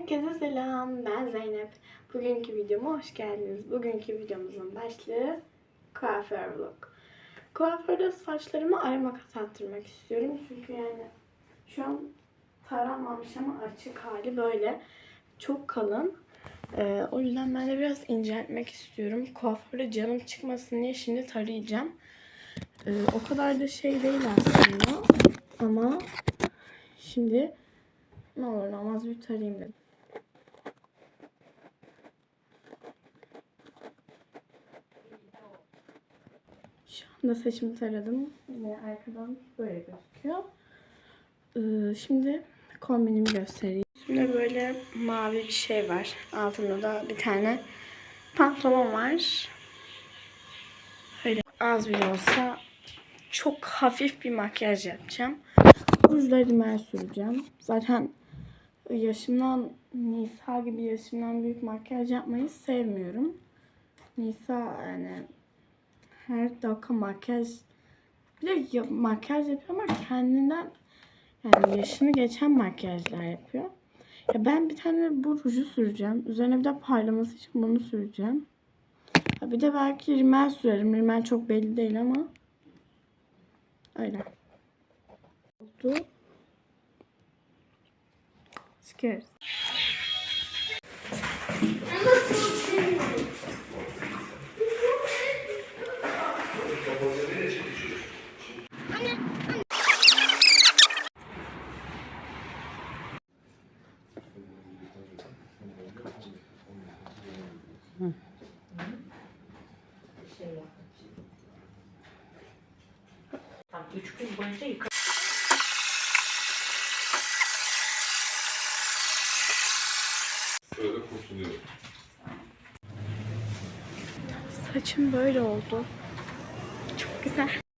Herkese selam. Ben Zeynep. Bugünkü videoma hoş geldiniz. Bugünkü videomuzun başlığı kuaför vlog. Kuaförde saçlarımı ara makas istiyorum. Çünkü yani şu an taranmamış ama açık hali böyle. Çok kalın. Ee, o yüzden ben de biraz inceltmek istiyorum. Kuaförde canım çıkmasın diye şimdi tarayacağım. Ee, o kadar da şey değil aslında. Ama şimdi ne olur ne olmaz bir tarayayım dedim. Şu anda saçımı taradım. Yine arkadan böyle gözüküyor. Ee, şimdi kombinimi göstereyim. Şimdi böyle mavi bir şey var. Altında da bir tane pantolon var. Öyle az bile olsa çok hafif bir makyaj yapacağım. Rujla rimel süreceğim. Zaten yaşımdan Nisa gibi yaşımdan büyük makyaj yapmayı sevmiyorum. Nisa yani her dakika makyaj bir de ya- makyaj yapıyor ama kendinden yani yaşını geçen makyajlar yapıyor. Ya ben bir tane bu ruju süreceğim. Üzerine bir de parlaması için bunu süreceğim. Ya bir de belki rimel sürerim. Rimel çok belli değil ama öyle. Oldu. Çıkıyoruz. Tam üç gün boyunca. Böyle kurtuluyor. Saçım böyle oldu. Çok güzel.